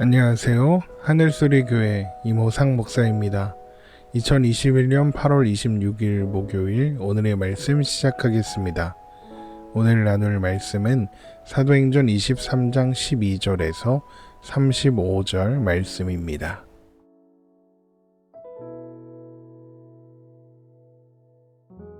안녕하세요. 하늘소리 교회 이모상 목사입니다. 2021년 8월 26일 목요일 오늘의 말씀 시작하겠습니다. 오늘 나눌 말씀은 사도행전 23장 12절에서 35절 말씀입니다.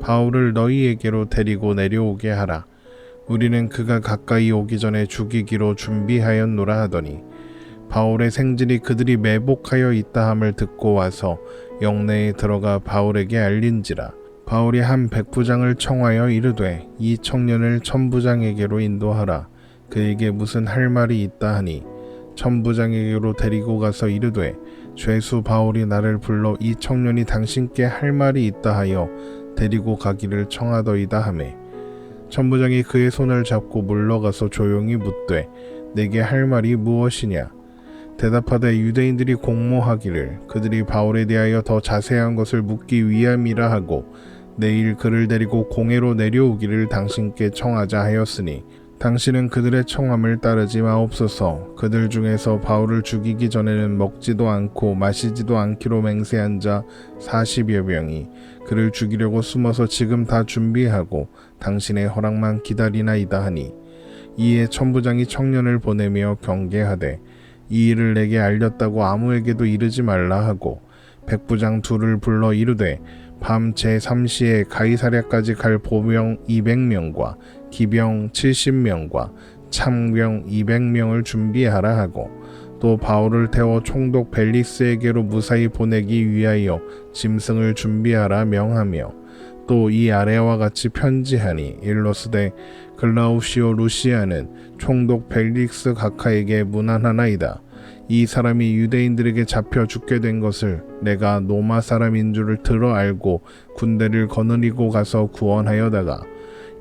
바울을 너희에게로 데리고 내려오게 하라. 우리는 그가 가까이 오기 전에 죽이기로 준비하였노라 하더니 바울의 생질이 그들이 매복하여 있다함을 듣고 와서 영내에 들어가 바울에게 알린지라. 바울이 한 백부장을 청하여 이르되 이 청년을 천부장에게로 인도하라. 그에게 무슨 할 말이 있다 하니? 천부장에게로 데리고 가서 이르되 죄수 바울이 나를 불러 이 청년이 당신께 할 말이 있다 하여 데리고 가기를 청하더이다 하매 천부장이 그의 손을 잡고 물러가서 조용히 묻되 내게 할 말이 무엇이냐? 대답하되 유대인들이 공모하기를 그들이 바울에 대하여 더 자세한 것을 묻기 위함이라 하고 내일 그를 데리고 공회로 내려오기를 당신께 청하자 하였으니 당신은 그들의 청함을 따르지 마옵소서. 그들 중에서 바울을 죽이기 전에는 먹지도 않고 마시지도 않기로 맹세한 자 40여 명이 그를 죽이려고 숨어서 지금 다 준비하고 당신의 허락만 기다리나이다 하니 이에 천부장이 청년을 보내며 경계하되 이 일을 내게 알렸다고 아무에게도 이르지 말라 하고 백부장 둘을 불러 이르되 밤 제3시에 가이사랴까지 갈 보병 200명과 기병 70명과 참병 200명을 준비하라 하고 또 바울을 태워 총독 벨릭스에게로 무사히 보내기 위하여 짐승을 준비하라 명하며 또 이 아래와 같이 편지하니 일로스되 글라우시오 루시아는 총독 벨릭스 각하에게 문안하나이다. 이 사람이 유대인들에게 잡혀 죽게 된 것을 내가 노마 사람인 줄을 들어 알고 군대를 거느리고 가서 구원하여다가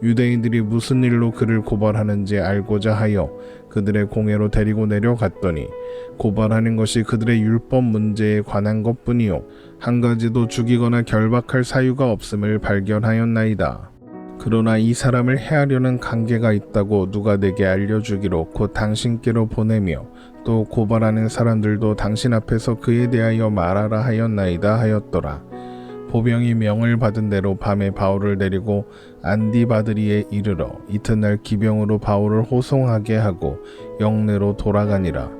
유대인들이 무슨 일로 그를 고발하는지 알고자 하여 그들의 공회로 데리고 내려갔더니 고발하는 것이 그들의 율법 문제에 관한 것뿐이요 한 가지도 죽이거나 결박할 사유가 없음을 발견하였나이다. 그러나 이 사람을 해하려는 관계가 있다고 누가 내게 알려주기로 곧 당신께로 보내며 또 고발하는 사람들도 당신 앞에서 그에 대하여 말하라 하였나이다 하였더라. 보병이 명을 받은 대로 밤에 바울을 데리고 안디바드리에 이르러 이튿날 기병으로 바울을 호송하게 하고 영내로 돌아가니라.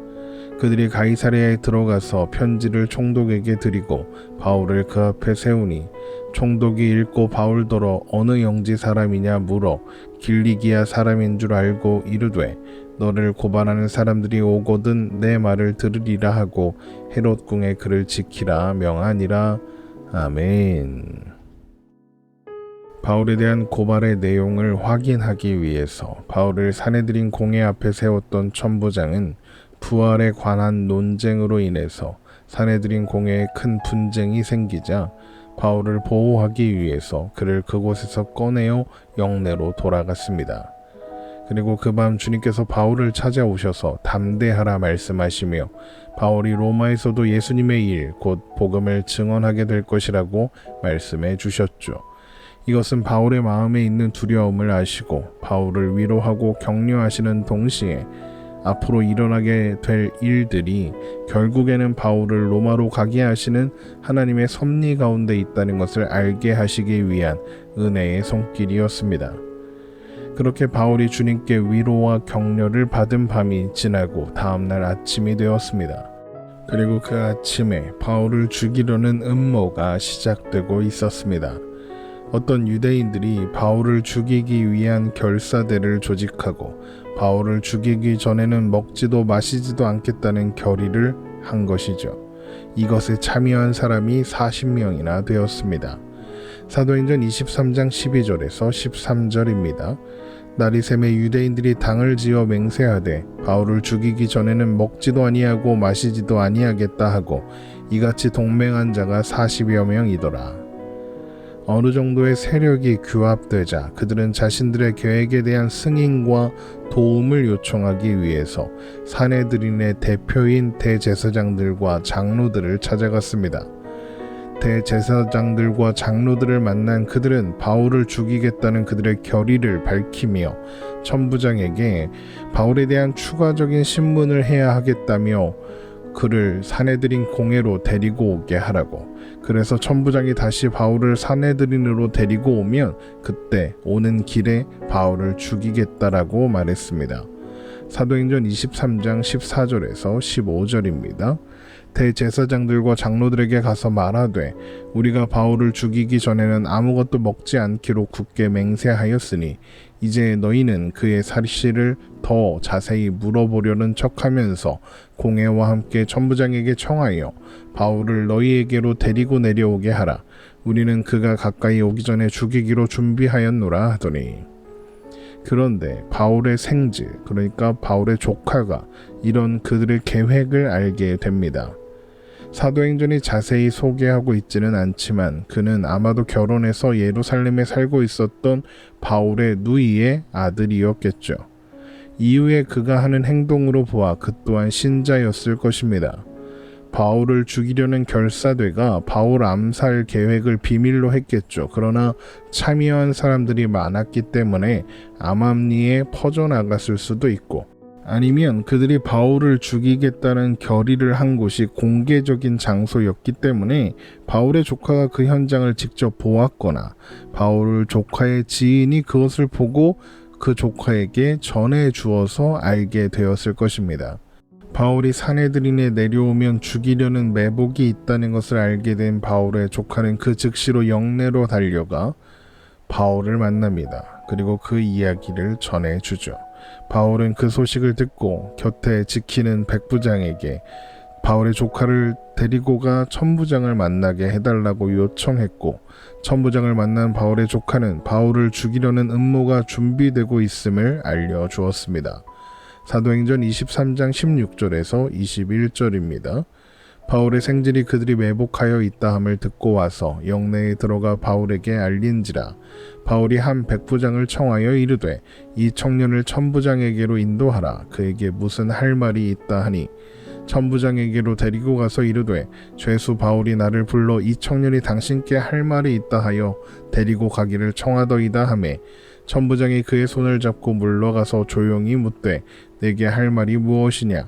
그들이 가이사랴에 들어가서 편지를 총독에게 드리고 바울을 그 앞에 세우니 총독이 읽고 바울더러 어느 영지 사람이냐 물어 길리기아 사람인 줄 알고 이르되 너를 고발하는 사람들이 오거든 내 말을 들으리라 하고 헤롯 궁에 그를 지키라 명하니라 아멘. 바울에 대한 고발의 내용을 확인하기 위해서 바울을 사내들인 공회 앞에 세웠던 천부장은 부활에 관한 논쟁으로 인해서 사내들인 공회에 큰 분쟁이 생기자 바울을 보호하기 위해서 그를 그곳에서 꺼내어 영내로 돌아갔습니다. 그리고 그 밤 주님께서 바울을 찾아오셔서 담대하라 말씀하시며 바울이 로마에서도 예수님의 일, 곧 복음을 증언하게 될 것이라고 말씀해 주셨죠. 이것은 바울의 마음에 있는 두려움을 아시고 바울을 위로하고 격려하시는 동시에 앞으로 일어나게 될 일들이 결국에는 바울을 로마로 가게 하시는 하나님의 섭리 가운데 있다는 것을 알게 하시기 위한 은혜의 손길이었습니다. 그렇게 바울이 주님께 위로와 격려를 받은 밤이 지나고 다음날 아침이 되었습니다. 그리고 그 아침에 바울을 죽이려는 음모가 시작되고 있었습니다. 어떤 유대인들이 바울을 죽이기 위한 결사대를 조직하고 바울을 죽이기 전에는 먹지도 마시지도 않겠다는 결의를 한 것이죠. 이것에 참여한 사람이 40명이나 되었습니다. 사도행전 23장 12절에서 13절입니다. 나리샘의 유대인들이 당을 지어 맹세하되 바울을 죽이기 전에는 먹지도 아니하고 마시지도 아니하겠다 하고 이같이 동맹한 자가 40여 명이더라. 어느 정도의 세력이 규합되자 그들은 자신들의 계획에 대한 승인과 도움을 요청하기 위해서 사내들인의 대표인 대제사장들과 장로들을 찾아갔습니다. 대제사장들과 장로들을 만난 그들은 바울을 죽이겠다는 그들의 결의를 밝히며 천부장에게 바울에 대한 추가적인 신문을 해야 하겠다며 그를 사내들인 공회로 데리고 오게 하라고. 그래서 천부장이 다시 바울을 사내들인으로 데리고 오면 그때 오는 길에 바울을 죽이겠다라고 말했습니다. 사도행전 23장 14절에서 15절입니다. 대제사장들과 장로들에게 가서 말하되 우리가 바울을 죽이기 전에는 아무것도 먹지 않기로 굳게 맹세하였으니 이제 너희는 그의 사실을 더 자세히 물어보려는 척하면서 공회와 함께 천부장에게 청하여 바울을 너희에게로 데리고 내려오게 하라. 우리는 그가 가까이 오기 전에 죽이기로 준비하였노라 하더니 그런데 바울의 생질, 그러니까 바울의 조카가 이런 그들의 계획을 알게 됩니다. 사도행전이 자세히 소개하고 있지는 않지만 그는 아마도 결혼해서 예루살렘에 살고 있었던 바울의 누이의 아들이었겠죠. 이후에 그가 하는 행동으로 보아 그 또한 신자였을 것입니다. 바울을 죽이려는 결사대가 바울 암살 계획을 비밀로 했겠죠. 그러나 참여한 사람들이 많았기 때문에 암암리에 퍼져나갔을 수도 있고 아니면 그들이 바울을 죽이겠다는 결의를 한 곳이 공개적인 장소였기 때문에 바울의 조카가 그 현장을 직접 보았거나 바울 조카의 지인이 그것을 보고 그 조카에게 전해 주어서 알게 되었을 것입니다. 바울이 사내들인에 내려오면 죽이려는 매복이 있다는 것을 알게 된 바울의 조카는 그 즉시로 영내로 달려가 바울을 만납니다. 그리고 그 이야기를 전해 주죠. 바울은 그 소식을 듣고 곁에 지키는 백부장에게 바울의 조카를 데리고 가 천부장을 만나게 해달라고 요청했고 천부장을 만난 바울의 조카는 바울을 죽이려는 음모가 준비되고 있음을 알려주었습니다. 사도행전 23장 16절에서 21절입니다. 바울의 생질이 그들이 매복하여 있다함을 듣고 와서 영내에 들어가 바울에게 알린지라 바울이 한 백부장을 청하여 이르되 이 청년을 천부장에게로 인도하라 그에게 무슨 할 말이 있다 하니 천부장에게로 데리고 가서 이르되 죄수 바울이 나를 불러 이 청년이 당신께 할 말이 있다 하여 데리고 가기를 청하더이다 하매 천부장이 그의 손을 잡고 물러가서 조용히 묻되 내게 할 말이 무엇이냐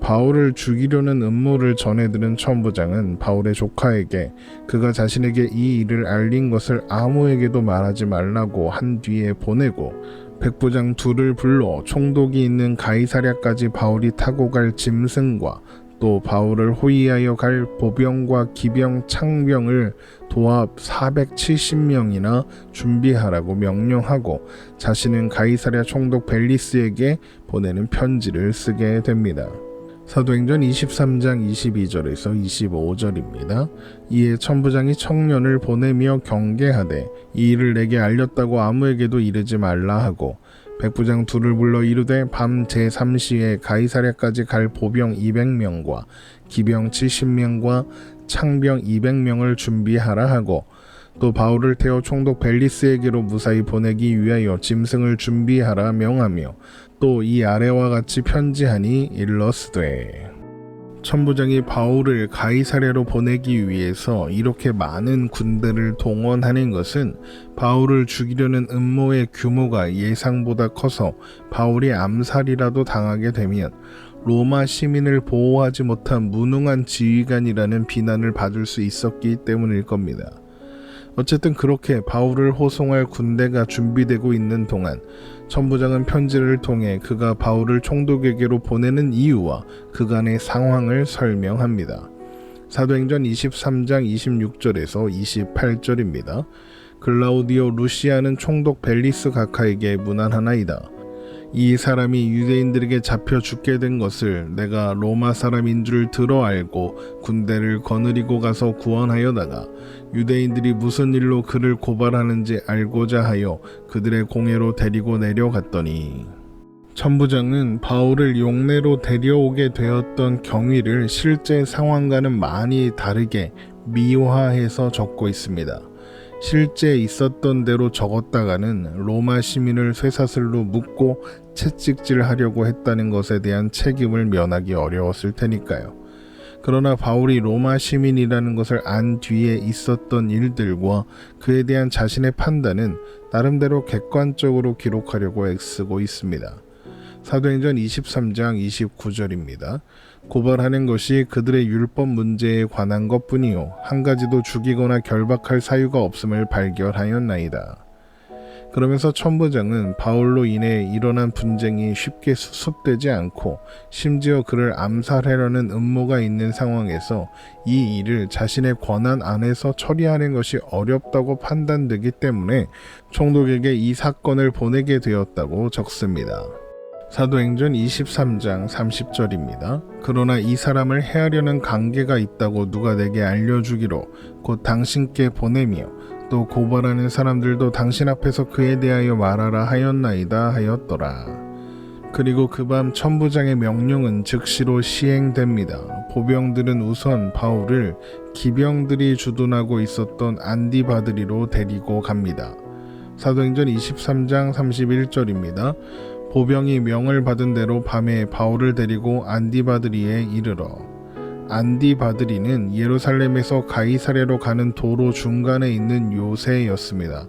바울을 죽이려는 음모를 전해들은 천부장은 바울의 조카에게 그가 자신에게 이 일을 알린 것을 아무에게도 말하지 말라고 한 뒤에 보내고 백부장 둘을 불러 총독이 있는 가이사랴까지 바울이 타고 갈 짐승과 또 바울을 호위하여 갈 보병과 기병 창병을 도합 470명이나 준비하라고 명령하고 자신은 가이사랴 총독 벨리스에게 보내는 편지를 쓰게 됩니다. 사도행전 23장 22절에서 25절입니다. 이에 천부장이 청년을 보내며 경계하되 이 일을 내게 알렸다고 아무에게도 이르지 말라 하고 백부장 둘을 불러 이르되 밤 제3시에 가이사랴까지 갈 보병 200명과 기병 70명과 창병 200명을 준비하라 하고 또 바울을 태워 총독 벨리스에게로 무사히 보내기 위하여 짐승을 준비하라 명하며 또 이 아래와 같이 편지하니 일러스되 천부장이 바울을 가이사랴로 보내기 위해서 이렇게 많은 군대를 동원하는 것은 바울을 죽이려는 음모의 규모가 예상보다 커서 바울이 암살이라도 당하게 되면 로마 시민을 보호하지 못한 무능한 지휘관이라는 비난을 받을 수 있었기 때문일 겁니다. 어쨌든 그렇게 바울을 호송할 군대가 준비되고 있는 동안 천부장은 편지를 통해 그가 바울을 총독에게로 보내는 이유와 그간의 상황을 설명합니다. 사도행전 23장 26절에서 28절입니다. 글라우디오 루시아는 총독 벨리스 가카에게 문안하나이다. 이 사람이 유대인들에게 잡혀 죽게 된 것을 내가 로마 사람인 줄 들어 알고 군대를 거느리고 가서 구원하여다가 유대인들이 무슨 일로 그를 고발하는지 알고자 하여 그들의 공회로 데리고 내려갔더니 천부장은 바울을 용내로 데려오게 되었던 경위를 실제 상황과는 많이 다르게 미화해서 적고 있습니다. 실제 있었던 대로 적었다가는 로마 시민을 쇠사슬로 묶고 채찍질하려고 했다는 것에 대한 책임을 면하기 어려웠을 테니까요. 그러나 바울이 로마 시민이라는 것을 안 뒤에 있었던 일들과 그에 대한 자신의 판단은 나름대로 객관적으로 기록하려고 애쓰고 있습니다. 사도행전 23장 29절입니다. 고발하는 것이 그들의 율법 문제에 관한 것뿐이요 한 가지도 죽이거나 결박할 사유가 없음을 발견하였나이다. 그러면서 천부장은 바울로 인해 일어난 분쟁이 쉽게 수습되지 않고 심지어 그를 암살하려는 음모가 있는 상황에서 이 일을 자신의 권한 안에서 처리하는 것이 어렵다고 판단되기 때문에 총독에게 이 사건을 보내게 되었다고 적습니다. 사도행전 23장 30절입니다. 그러나 이 사람을 해하려는 관계가 있다고 누가 내게 알려주기로 곧 당신께 보내며 또 고발하는 사람들도 당신 앞에서 그에 대하여 말하라 하였나이다 하였더라. 그리고 그 밤 천부장의 명령은 즉시로 시행됩니다. 보병들은 우선 바울을 기병들이 주둔하고 있었던 안디바드리로 데리고 갑니다. 사도행전 23장 31절입니다. 보병이 명을 받은 대로 밤에 바울을 데리고 안디바드리에 이르러 안디바드리는 예루살렘에서 가이사레로 가는 도로 중간에 있는 요새였습니다.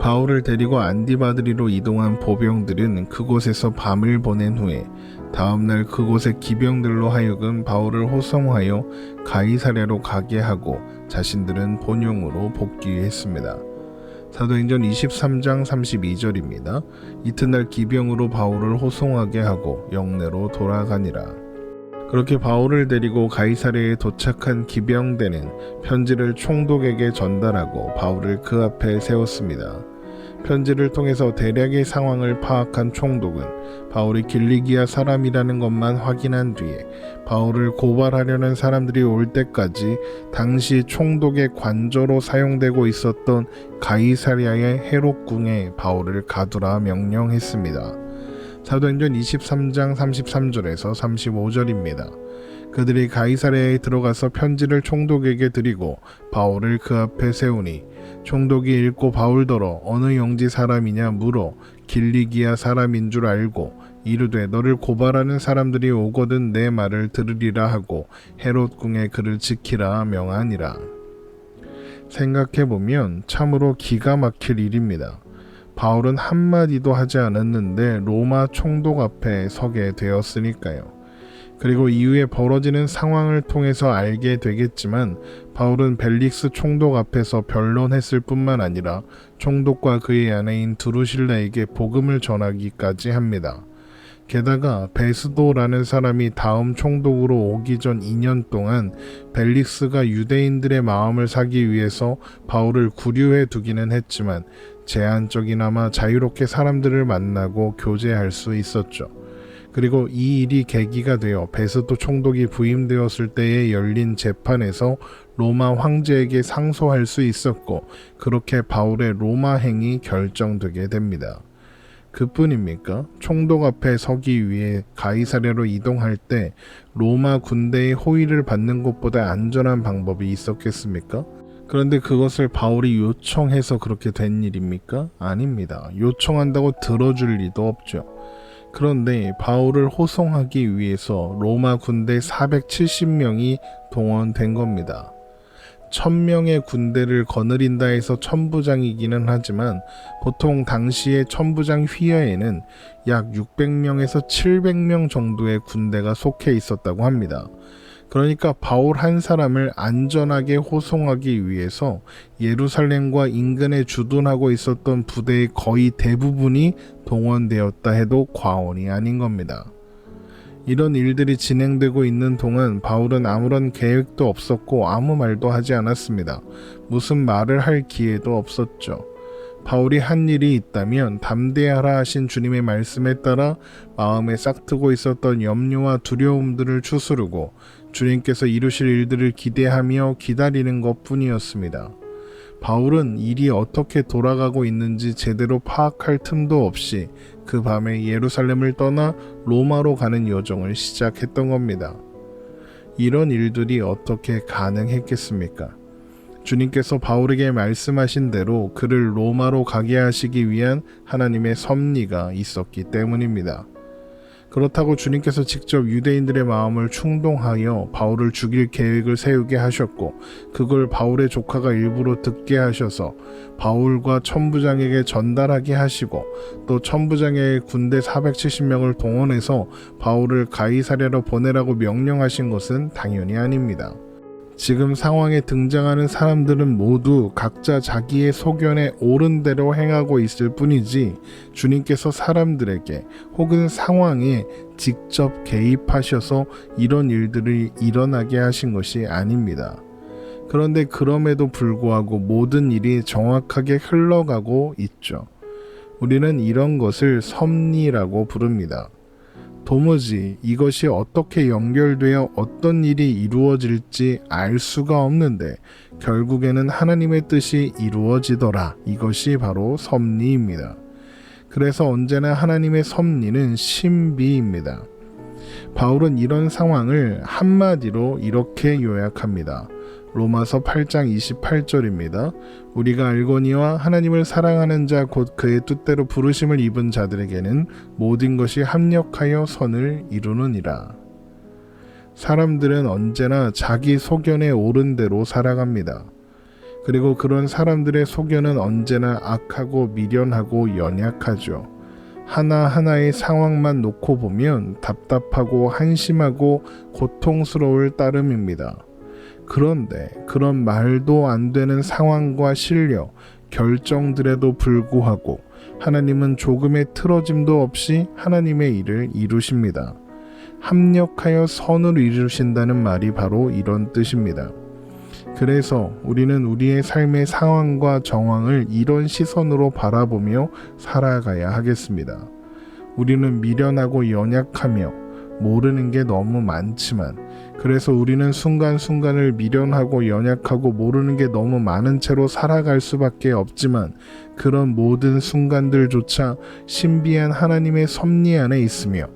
바울을 데리고 안디바드리로 이동한 보병들은 그곳에서 밤을 보낸 후에 다음날 그곳의 기병들로 하여금 바울을 호송하여 가이사레로 가게 하고 자신들은 본용으로 복귀했습니다. 사도행전 23장 32절입니다. 이튿날 기병으로 바울을 호송하게 하고 영내로 돌아가니라. 그렇게 바울을 데리고 가이사레에 도착한 기병대는 편지를 총독에게 전달하고 바울을 그 앞에 세웠습니다. 편지를 통해서 대략의 상황을 파악한 총독은 바울이 길리기아 사람이라는 것만 확인한 뒤에 바울을 고발하려는 사람들이 올 때까지 당시 총독의 관저로 사용되고 있었던 가이사리아의 헤롯궁에 바울을 가두라 명령했습니다. 사도행전 23장 33절에서 35절입니다. 그들이 가이사레에 들어가서 편지를 총독에게 드리고 바울을 그 앞에 세우니 총독이 읽고 바울더러 어느 영지 사람이냐 물어 길리기아 사람인 줄 알고 이르되 너를 고발하는 사람들이 오거든 내 말을 들으리라 하고 헤롯 궁에 그를 지키라 명하니라. 생각해 보면 참으로 기가 막힐 일입니다. 바울은 한마디도 하지 않았는데 로마 총독 앞에 서게 되었으니까요. 그리고 이후에 벌어지는 상황을 통해서 알게 되겠지만 바울은 벨릭스 총독 앞에서 변론했을 뿐만 아니라 총독과 그의 아내인 드루실라에게 복음을 전하기까지 합니다. 게다가 베스도라는 사람이 다음 총독으로 오기 전 2년 동안 벨릭스가 유대인들의 마음을 사기 위해서 바울을 구류해 두기는 했지만 제한적이나마 자유롭게 사람들을 만나고 교제할 수 있었죠. 그리고 이 일이 계기가 되어 베스도 총독이 부임되었을 때에 열린 재판에서 로마 황제에게 상소할 수 있었고 그렇게 바울의 로마 행이 결정되게 됩니다. 그뿐입니까? 총독 앞에 서기 위해 가이사랴로 이동할 때 로마 군대의 호의를 받는 것보다 안전한 방법이 있었겠습니까? 그런데 그것을 바울이 요청해서 그렇게 된 일입니까? 아닙니다. 요청한다고 들어줄 리도 없죠. 그런데 바울을 호송하기 위해서 로마 군대 470명이 동원된 겁니다. 1000명의 군대를 거느린다 해서 천부장이기는 하지만 보통 당시의 천부장 휘하에는 약 600명에서 700명 정도의 군대가 속해 있었다고 합니다. 그러니까 바울 한 사람을 안전하게 호송하기 위해서 예루살렘과 인근에 주둔하고 있었던 부대의 거의 대부분이 동원되었다 해도 과언이 아닌 겁니다. 이런 일들이 진행되고 있는 동안 바울은 아무런 계획도 없었고 아무 말도 하지 않았습니다. 무슨 말을 할 기회도 없었죠. 바울이 한 일이 있다면 담대하라 하신 주님의 말씀에 따라 마음에 싹트고 있었던 염려와 두려움들을 추스르고 주님께서 이루실 일들을 기대하며 기다리는 것 뿐이었습니다. 바울은 일이 어떻게 돌아가고 있는지 제대로 파악할 틈도 없이 그 밤에 예루살렘을 떠나 로마로 가는 여정을 시작했던 겁니다. 이런 일들이 어떻게 가능했겠습니까? 주님께서 바울에게 말씀하신 대로 그를 로마로 가게 하시기 위한 하나님의 섭리가 있었기 때문입니다. 그렇다고 주님께서 직접 유대인들의 마음을 충동하여 바울을 죽일 계획을 세우게 하셨고 그걸 바울의 조카가 일부러 듣게 하셔서 바울과 천부장에게 전달하게 하시고 또 천부장의 군대 470명을 동원해서 바울을 가이사랴로 보내라고 명령하신 것은 당연히 아닙니다. 지금 상황에 등장하는 사람들은 모두 각자 자기의 소견에 옳은 대로 행하고 있을 뿐이지 주님께서 사람들에게 혹은 상황에 직접 개입하셔서 이런 일들을 일어나게 하신 것이 아닙니다. 그런데 그럼에도 불구하고 모든 일이 정확하게 흘러가고 있죠. 우리는 이런 것을 섭리라고 부릅니다. 도무지 이것이 어떻게 연결되어 어떤 일이 이루어질지 알 수가 없는데 결국에는 하나님의 뜻이 이루어지더라. 이것이 바로 섭리입니다. 그래서 언제나 하나님의 섭리는 신비입니다. 바울은 이런 상황을 한마디로 이렇게 요약합니다. 로마서 8장 28절입니다. 우리가 알거니와 하나님을 사랑하는 자 곧 그의 뜻대로 부르심을 입은 자들에게는 모든 것이 합력하여 선을 이루느니라. 사람들은 언제나 자기 소견에 옳은 대로 살아갑니다. 그리고 그런 사람들의 소견은 언제나 악하고 미련하고 연약하죠. 하나하나의 상황만 놓고 보면 답답하고 한심하고 고통스러울 따름입니다. 그런데 그런 말도 안 되는 상황과 실력, 결정들에도 불구하고 하나님은 조금의 틀어짐도 없이 하나님의 일을 이루십니다. 합력하여 선을 이루신다는 말이 바로 이런 뜻입니다. 그래서 우리는 우리의 삶의 상황과 정황을 이런 시선으로 바라보며 살아가야 하겠습니다. 우리는 미련하고 연약하며 모르는 게 너무 많지만 그래서 우리는 순간순간을 미련하고 연약하고 모르는 게 너무 많은 채로 살아갈 수밖에 없지만 그런 모든 순간들조차 신비한 하나님의 섭리 안에 있으며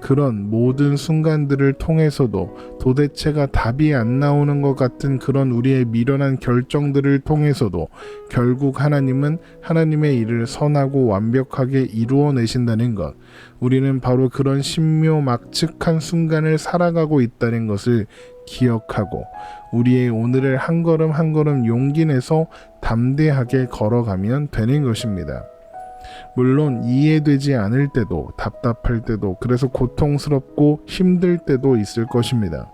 그런 모든 순간들을 통해서도 도대체가 답이 안 나오는 것 같은 그런 우리의 미련한 결정들을 통해서도 결국 하나님은 하나님의 일을 선하고 완벽하게 이루어내신다는 것. 우리는 바로 그런 신묘막측한 순간을 살아가고 있다는 것을 기억하고 우리의 오늘을 한 걸음 한 걸음 용기 내서 담대하게 걸어가면 되는 것입니다. 물론 이해되지 않을 때도 답답할 때도 그래서 고통스럽고 힘들 때도 있을 것입니다.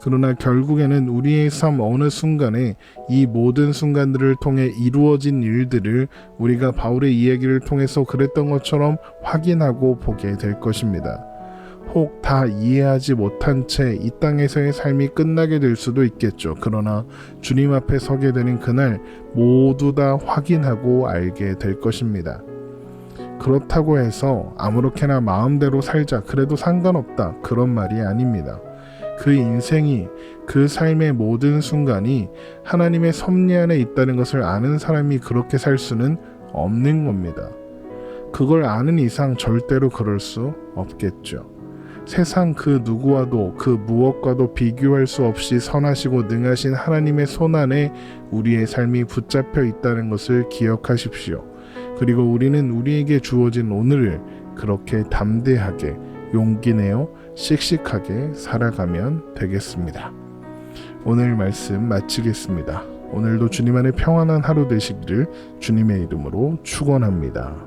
그러나 결국에는 우리의 삶 어느 순간에 이 모든 순간들을 통해 이루어진 일들을 우리가 바울의 이야기를 통해서 그랬던 것처럼 확인하고 보게 될 것입니다. 혹 다 이해하지 못한 채 이 땅에서의 삶이 끝나게 될 수도 있겠죠. 그러나 주님 앞에 서게 되는 그날 모두 다 확인하고 알게 될 것입니다. 그렇다고 해서 아무렇게나 마음대로 살자 그래도 상관없다 그런 말이 아닙니다. 그 인생이 그 삶의 모든 순간이 하나님의 섭리 안에 있다는 것을 아는 사람이 그렇게 살 수는 없는 겁니다. 그걸 아는 이상 절대로 그럴 수 없겠죠. 세상 그 누구와도 그 무엇과도 비교할 수 없이 선하시고 능하신 하나님의 손 안에 우리의 삶이 붙잡혀 있다는 것을 기억하십시오. 그리고 우리는 우리에게 주어진 오늘을 그렇게 담대하게 용기 내어 씩씩하게 살아가면 되겠습니다. 오늘 말씀 마치겠습니다. 오늘도 주님 안에 평안한 하루 되시기를 주님의 이름으로 축원합니다.